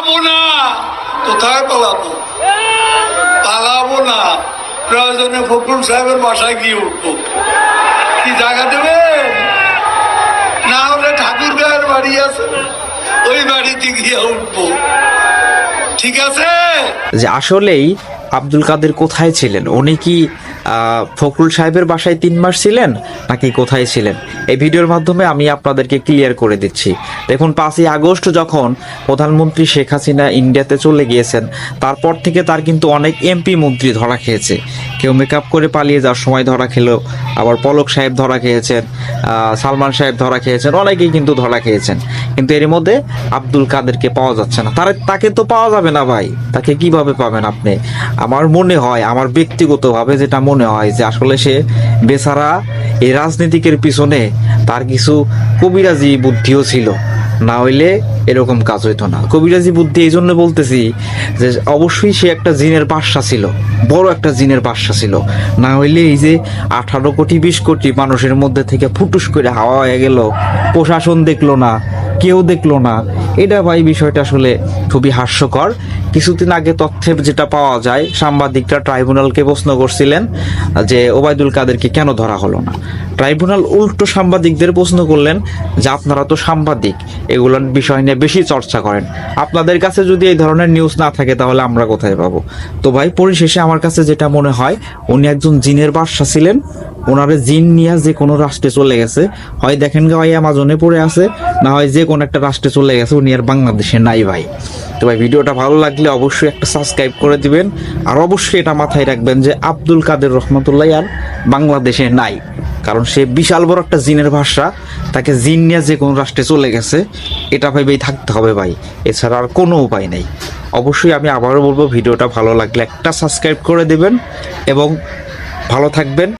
পালাবো না। কোথায় পালাবো? পালাবো না। প্রয়োজনে ফখরুল সাহেবের বাসায় গিয়ে উঠবো। কি জায়গা দেবে না হলে ঠাকুর গায়ের বাড়ি আছে ওই বাড়িতে গিয়ে উঠবো। ঠিক আছে? যে আসলেই আব্দুল কাদের কোথায় ছিলেন? উনি কি আহ, ফখরুল সাহেবের বাসায় তিন মাস ছিলেন নাকি কোথায় ছিলেন? এই ভিডিওর মাধ্যমে আমি আপনাদেরকে ক্লিয়ার করে দিচ্ছি। দেখুন পাঁচই আগস্ট যখন প্রধানমন্ত্রী শেখ হাসিনা ইন্ডিয়াতে চলে গিয়েছেন তারপর থেকে তার কিন্তু অনেক এমপি মন্ত্রী ধরা খেয়েছে। কেউ মেকআপ করে পালিয়ে যাওয়ার সময় ধরা খেলো আবার পলক সাহেব ধরা খেয়েছেন সালমান সাহেব ধরা খেয়েছেন, অনেকেই কিন্তু ধরা খেয়েছেন। কিন্তু এর মধ্যে আব্দুল কাদেরকে পাওয়া যাচ্ছে না। তার তাকে তো পাওয়া যাবে না ভাই। তাকে কীভাবে পাবেন আপনি? আমার মনে হয়, আমার ব্যক্তিগতভাবে যেটা মনে হয় যে আসলে সে বেচারা এই রাজনীতিকের পিছনে তার কিছু কবিরাজি বুদ্ধিও ছিল। না হইলে এরকম কাজ হইতো না। কবিরাজি বুদ্ধি এই জন্য বলতেছি যে অবশ্যই সে একটা জিনের বাদশা ছিল, বড় একটা জিনের বাদশা ছিল। না হইলে এই যে আঠারো কোটি, বিশ কোটি মানুষের মধ্যে থেকে ফুটুস করে হাওয়া হয়ে গেল, প্রশাসন দেখল না। কেউ দেখল না। এটা ভাই বিষয়টা আসলে খুবই হাস্যকর। কিছুদিন আগে তথ্যের যেটা পাওয়া যায়, সাংবাদিকরা ট্রাইব্যুনালকে প্রশ্ন করছিলেন যে, ওবায়দুল কাদেরকে কেন ধরা হলো না? ট্রাইব্যুনাল উল্টো সাংবাদিকদের প্রশ্ন করলেন যে, আপনারা তো সাংবাদিক এগুলোর বিষয় নিয়ে বেশি চর্চা করেন। আপনাদের কাছে যদি এই ধরনের নিউজ না থাকে, তাহলে আমরা কোথায় পাবো? তো ভাই, পরিশেষে আমার কাছে যেটা মনে হয়, উনি একজন জিনের বাদশা ছিলেন। ওনারে জিন নিয়ে যে কোনো রাষ্ট্রে চলে গেছে। হয় দেখেন গা ভাই অ্যামাজনে পড়ে আছে, না হয় যে কোনো একটা রাষ্ট্রে চলে গেছে, উনি আর বাংলাদেশে নাই ভাই। তো ভাই, ভিডিওটা ভালো লাগলে অবশ্যই একটা সাবস্ক্রাইব করে দিবেন, আর অবশ্যই এটা মাথায় রাখবেন যে আব্দুল কাদের রহমতুল্লাহ আর বাংলাদেশে নাই। কারণ সে বিশাল বড় একটা জিনের ভাষা, তাকে জিন নিয়ে যে কোনো রাষ্ট্রে চলে গেছে, এটা ভেবেই থাকতে হবে ভাই। এছাড়া আর কোনো উপায় নেই। অবশ্যই আমি আবারও বলব, ভিডিওটা ভালো লাগলে একটা সাবস্ক্রাইব করে দেবেন, এবং ভালো থাকবেন।